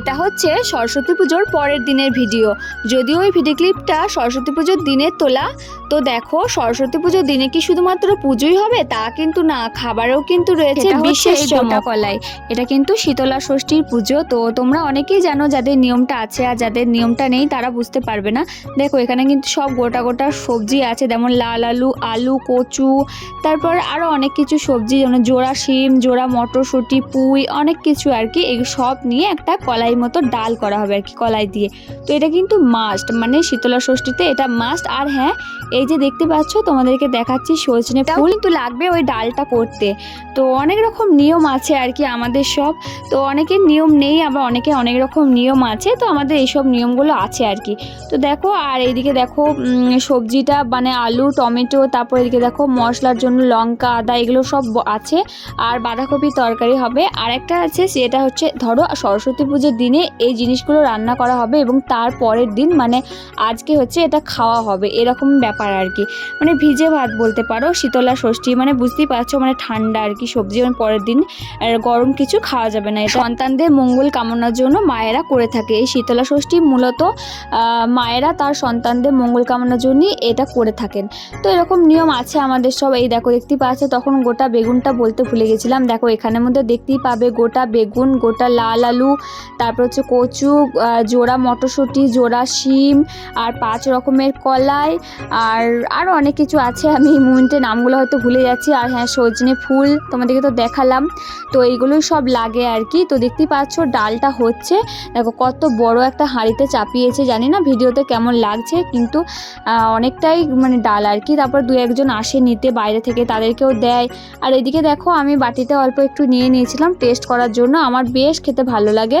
এটা হচ্ছে সরস্বতী পুজোর পরের দিনের ভিডিও। যদিও ওই ভিডিও ক্লিপটা সরস্বতী পুজোর দিনে তোলা তো দেখো সরস্বতী পুজোর দিনে কি শুধুমাত্র পুজোই হবে? তা কিন্তু না খাবারও কিন্তু রয়েছে বিশেষ কলাই এটা কিন্তু শীতলা ষষ্ঠীর পুজো তো তোমরা অনেকেই জানো যাদের নিয়মটা আছে আর যাদের নিয়মটা নেই তারা বুঝতে পারবে না। দেখো এখানে কিন্তু সব গোটা গোটা সবজি আছে যেমন লাল আলু আলু কচু তারপর আরও অনেক কিছু সবজি যেমন জোড়া শিম জোড়া মটরশুঁটি পুঁই অনেক কিছু আর কি এই সব নিয়ে একটা কলাই মতো ডাল করা হবে আর কি কলাই দিয়ে। তো এটা কিন্তু মাস্ট মানে শীতলা ষষ্ঠীতে এটা মাস্ট আর হ্যাঁ এই যে দেখতে পাচ্ছ তোমাদেরকে দেখাচ্ছি সজনে ফুল। কিন্তু লাগবে ওই ডালটা করতে। তো অনেক রকম নিয়ম আছে আর কি আমাদের সব। তো অনেকের নিয়ম নেই আবার অনেকে অনেক রকম নিয়ম আছে। তো আমাদের এইসব নিয়মগুলো আছে আর কি। তো দেখো আর এইদিকে দেখো সবজিটা মানে আলু টমেটো তারপর এদিকে দেখো মশলার জন্য লঙ্কা আদা এগুলো সব আছে। আর বাঁধাকপি তরকারি হবে। আর একটা আছে সেটা হচ্ছে ধরো সরস্বতী পুজোর দিনে এই জিনিসগুলো রান্না করা হবে এবং তার পরের দিন মানে আজকে হচ্ছে এটা খাওয়া হবে, এরকম ব্যাপার আর কি। মানে ভিজে ভাত বলতে পারো, শীতলা ষষ্ঠী মানে বুঝতেই পারছ মানে ঠান্ডা আর কি সবজি মানে পরের দিন গরম কিছু খাওয়া যাবে না। এটা সন্তানদের মঙ্গল কামনার জন্য মায়েরা করে থাকে। এই শীতলা ষষ্ঠী মূলত মায়েরা তার সন্তানদের মঙ্গল কামনার জন্যই এটা করে থাকেন। তো এরকম নিয়ম আছে আমাদের সব। এই দেখো, দেখতেই পাচ্ছে, তখন গোটা বেগুনটা বলতে ভুলে গেছিলাম। দেখো, এখানের মধ্যে দেখতেই পাবে গোটা বেগুন, গোটা লাল আলু তারপর হচ্ছে কচু জোড়া মটরশুঁটি, জোড়া শিম আর পাঁচ রকমের কলাই আর আরও অনেক কিছু আছে। আমি এই মুহূর্তে নামগুলো হয়তো ভুলে যাচ্ছি। আর হ্যাঁ সজনে ফুল তোমাদেরকে তো দেখালাম। তো এইগুলোই সব লাগে আর কি। তো দেখতেই পাচ্ছ ডালটা হচ্ছে। দেখো কত বড় একটা হাঁড়িতে চাপিয়েছে। জানি না ভিডিওতে কেমন লাগছে, কিন্তু অনেকটাই মানে ডাল আর কি। তারপর দু একজন আসে নিতে বাইরে থেকে, তাদেরকেও দেয়। আর এদিকে দেখো আমি বাটিতে অল্প একটু নিয়ে নিয়েছিলাম টেস্ট করার জন্য। আমার বেশ খেতে ভালো লাগে।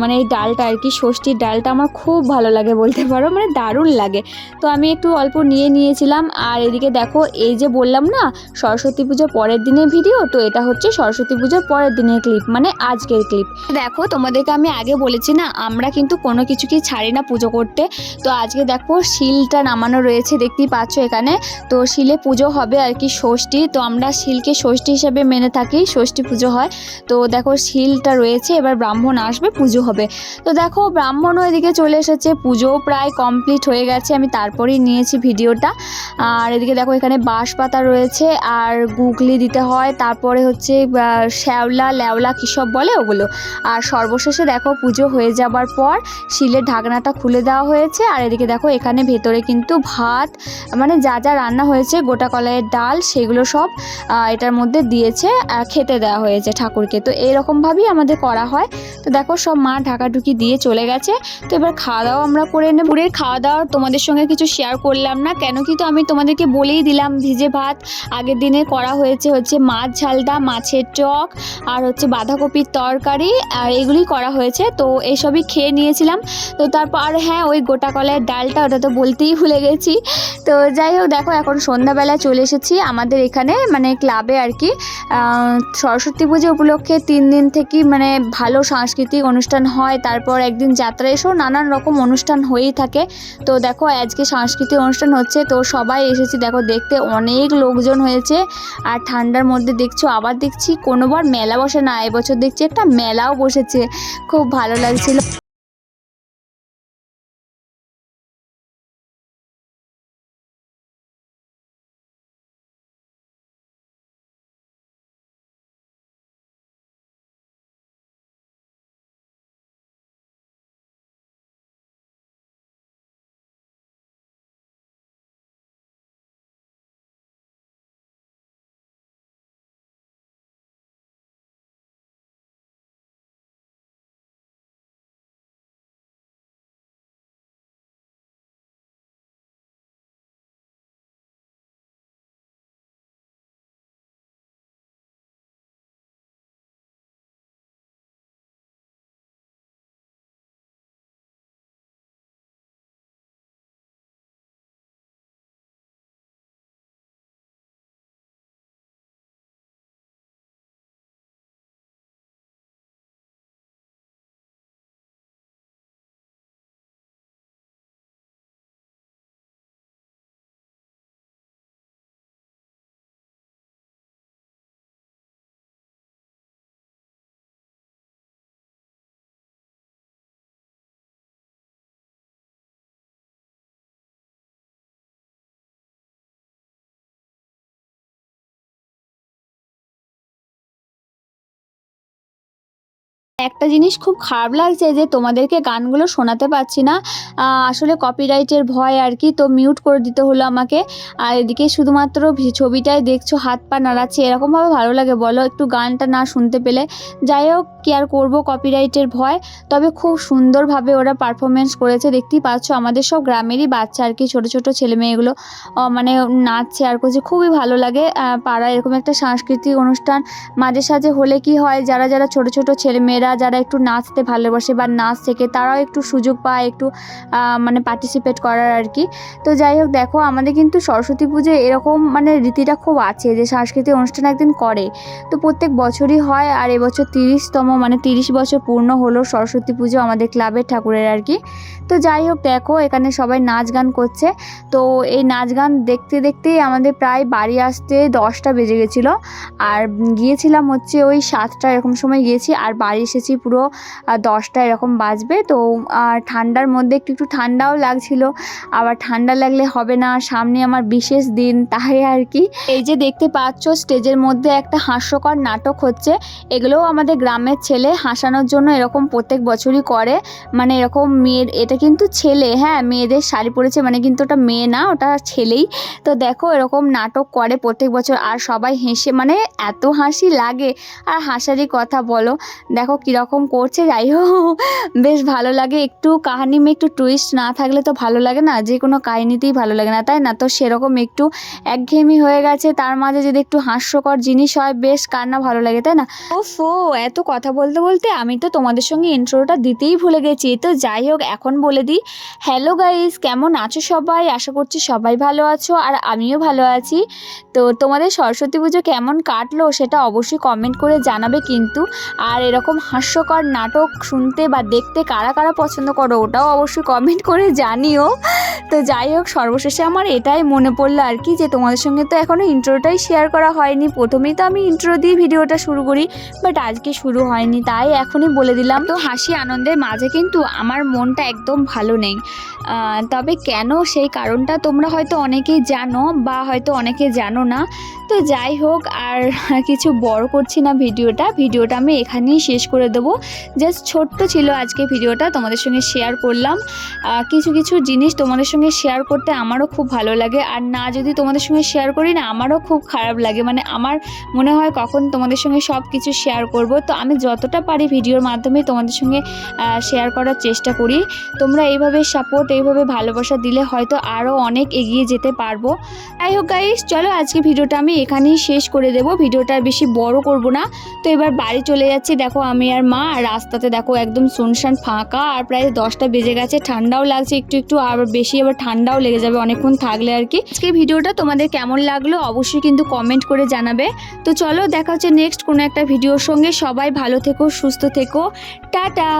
মানে এই ডালটা আর কি, ষষ্ঠীর ডালটা আমার খুব ভালো লাগে বলতে পারো মানে দারুণ লাগে। তো আমি একটু অল্প নিয়ে নিয়েছিলাম, আর এদিকে দেখো, এই যে বললাম না, সরস্বতী পুজোর পরের দিনের ভিডিও তো এটা হচ্ছে সরস্বতী পুজোর পরের দিনের ক্লিপ মানে আজকের ক্লিপ দেখো, তোমাদেরকে আমি আগে বলেছি না, আমরা কিন্তু কোনো কিছুকেই ছাড়ি না পুজো করতে। তো আজকে দেখো, শিলটা নামানো রয়েছে, দেখতেই পাচ্ছ এখানে। তো শিলে পুজো হবে আর কি ষষ্ঠী, তো আমরা শিলকে ষষ্ঠী হিসেবে মেনে থাকি, ষষ্ঠী পুজো হয়। তো দেখো, শিলটা রয়েছে, এবার ব্রাহ্মণ আসবে পুজো হবে। তো দেখো, ব্রাহ্মণও এদিকে চলে এসেছে, পুজোও প্রায় কমপ্লিট হয়ে গেছে, আমি তারপরেই নিয়েছি ভিডিওটা। আর এদিকে দেখো, এখানে বাঁশ পাতা রয়েছে, আর গুগলি দিতে হয়, তারপরে হচ্ছে শ্যাওলা, ল্যাওলা, কী সব বলে ওগুলো। আর সর্বশেষে দেখো, পুজো হয়ে যাবার পর শিলের ঢাকনাটা খুলে দেওয়া হয়েছে, আর এদিকে দেখো, এখানে ভেতরে কিন্তু ভাত মানে যা যা রান্না হয়েছে, গোটা কলাইয়ের ডাল, সেগুলো সব এটার মধ্যে দিয়েছে খেতে দেওয়া হয়েছে ঠাকুরকে। তো এইরকমভাবেই আমাদের করা হয়। তো দেখো সব মা ঢাকাঢুকি দিয়ে চলে গেছে। তো এবার খাওয়া দাওয়া আমরা করে নেব। পুরের খাওয়া দাওয়া তোমাদের সঙ্গে কিছু শেয়ার করলাম না। কেন কি তো আমি তোমাদেরকে বলেই দিলাম, ভিজে ভাত। আগের দিনে করা হয়েছে হচ্ছে মাছ ঝালদা, মাছের টক আর হচ্ছে বাঁধাকপির তরকারি, আর এগুলি করা হয়েছে। তো এইসবই খেয়ে নিয়েছিলাম। তো তারপর আর হ্যাঁ ওই গোটা কলাইয়ের ডালটা ওটা তো বলতেই ভুলে গেছি। তো যাই হোক, দেখো এখন সন্ধ্যাবেলা চলে এসেছি আমাদের এখানে মানে ক্লাবে আর কি। সরস্বতী পুজো উপলক্ষে তিন দিন থেকেই মানে ভালো সাংস্কৃতিক অনুষ্ঠান হয়, তারপর একদিন যাত্রা এসেও নানান রকম অনুষ্ঠান হয়েই থাকে। তো দেখো, আজকে সাংস্কৃতিক অনুষ্ঠান হচ্ছে, তো সবাই এসেছি, দেখো, দেখতে অনেক লোকজন হয়েছে। আর ঠান্ডার মধ্যে দেখছ, আবার দেখছি কোনোবার মেলা বসে না, এবছর দেখছি একটা মেলাও বসেছে। খুব ভালো লাগছিল। একটা জিনিস খুব খারাপ লাগছে যে তোমাদেরকে গানগুলো শোনাতে পারছি না। আসলে কপিরাইটের ভয় আর কি, তো মিউট করে দিতে হলো আমাকে। আর এদিকে শুধুমাত্র ছবিটাই দেখছ, হাত পা নাড়াচ্ছে, এরকমভাবে ভালো লাগে, বলো একটু গানটা না শুনতে পেলে। যাই হোক কি আর করব কপিরাইটের ভয়? তবে খুব সুন্দরভাবে ওরা পারফরমেন্স করেছে। দেখতেই পাচ্ছ, আমাদের সব গ্রামেরই বাচ্চা আর কি, ছোটো ছোটো মেয়েগুলো মানে নাচছে আর করছে। খুবই ভালো লাগে পাড়ায় এরকম একটা সাংস্কৃতিক অনুষ্ঠান। মাঝে সাঝে হলে কি হয়, যারা যারা ছোট ছোট ছেলেমেয়েরা যারা একটু নাচতে ভালোবাসে বা নাচ শেখে, তারাও একটু সুযোগ পায়, একটু মানে পার্টিসিপেট করার আর কি। তো যাই হোক, দেখো, আমাদের কিন্তু সরস্বতী পুজো এরকম মানে রীতিটা খুব আছে যে সাংস্কৃতিক অনুষ্ঠান একদিন করে। তো প্রত্যেক বছরই হয়, আর এবছর তিরিশতম মানে তিরিশ বছর পূর্ণ হলো সরস্বতী পুজো আমাদের ক্লাবের ঠাকুরের আর কি। তো যাই হোক দেখো, এখানে সবাই নাচ গান করছে। তো এই নাচ গান দেখতে দেখতেই আমাদের প্রায় বাড়ি আসতে দশটা বেজে গেছিল। আর গিয়েছিলাম হচ্ছে ওই সাতটা এরকম সময় গিয়েছি, আর বাড়ি এসেছি পুরো দশটা এরকম বাজবে। তো ঠান্ডার মধ্যে একটু একটু ঠান্ডাও লাগছিল। আবার ঠান্ডা লাগলে হবে না, সামনে আমার বিশেষ দিন, তাই আর কি। এই যে দেখতে পাচ্ছ, স্টেজের মধ্যে একটা হাস্যকর নাটক হচ্ছে। এগুলোও আমাদের গ্রামের ছেলে হাসানোর জন্য এরকম প্রত্যেক বছরই করে। মানে এরকম মেয়ের, এটা কিন্তু ছেলে হ্যাঁ মেয়েদের শাড়ি পরেছে মানে কিন্তু ওটা মেয়ে না, ওটা ছেলেই। তো দেখো এরকম নাটক করে প্রত্যেক বছর আর সবাই হেসে মানে এত হাসি লাগে। আর হাসারই কথা বলো। দেখো কীরকম করছে, যাই হোক। বেশ ভালো লাগে। একটু কাহানি একটু টুইস্ট না থাকলে তো ভালো লাগে না, যে কোনো কাহিনিতেই ভালো লাগে না, তাই না? তো সেরকম একটু একঘেয়েমি হয়ে গেছে। তার মাঝে যদি একটু হাস্যকর জিনিস হয়, বেশ কার না ভালো লাগে, তাই না? ওফো, এত কথা বলতে বলতে আমি তো তোমাদের সঙ্গে ইন্ট্রোটা দিতেই ভুলে গেছি। তো যাই হোক, এখন বলে দিই। হ্যালো গাইস কেমন আছো সবাই? আশা করছি সবাই ভালো আছো আর আমিও ভালো আছি। তো তোমাদের সরস্বতী পুজো কেমন কাটলো সেটা অবশ্যই কমেন্ট করে জানাবে কিন্তু। আর এরকম হাস্যকর নাটক শুনতে বা দেখতে কারা কারা পছন্দ করো ওটাও অবশ্যই কমেন্ট করে জানিও। তো যাই হোক, সর্বশেষে আমার এটাই মনে পড়ল আর কি যে তোমাদের সঙ্গে তো এখনও ইন্ট্রোটাই শেয়ার করা হয়নি। প্রথমেই তো আমি ইন্ট্রো দিয়ে ভিডিওটা শুরু করি বাট আজকে শুরু হয়নি, তাই এখনই বলে দিলাম। তো হাসি আনন্দের মাঝে কিন্তু আমার মনটা একদম ভালো নেই। তবে কেন সেই কারণটা তোমরা হয়তো অনেকেই জানো বা হয়তো অনেকে জানো না। তো যাই হোক, আর কিছু বড় করছি না ভিডিওটা। ভিডিওটা আমি এখানেই শেষ করে দেবো। জাস্ট ছোট্ট ছিল আজকে ভিডিওটা, তোমাদের সঙ্গে শেয়ার করলাম। কিছু কিছু জিনিস তোমাদের সঙ্গে শেয়ার করতে আমারও খুব ভালো লাগে। আর না যদি তোমাদের সঙ্গে শেয়ার করি না, আমারও খুব খারাপ লাগে। মানে আমার মনে হয় কখন তোমাদের সঙ্গে সব কিছু শেয়ার করব। তো আমি যতটা পারি ভিডিওর মাধ্যমে তোমাদের সঙ্গে শেয়ার করার চেষ্টা করি। তোমরা এইভাবে সাপোর্ট এইভাবে ভালোবাসা দিলে হয়তো আরও অনেক এগিয়ে যেতে পারব। যাই হোক গাইস চলো আজকে ভিডিওটা আমি এখানেই শেষ করে দেবো। ভিডিওটা বেশি বড় করব না। তো এবার বাড়ি চলে যাচ্ছি। দেখো আমি আর মা রাস্তাতে দেখো একদম শুনশান ফাঁকা, আর প্রায় দশটা বেজে গেছে। ঠান্ডাও লাগছে, একটু একটু আর বেশি, আবার ঠান্ডাও লেগে যাবে অনেকক্ষণ থাকলে আর কি। আজকে ভিডিওটা তোমাদের কেমন লাগল অবশ্যই কিন্তু কমেন্ট করে জানাবে। তো চলো দেখা হচ্ছে নেক্সট কোনো একটা ভিডিওর সঙ্গে। সবাই ভালো থেকো সুস্থ থেকো। টাটা।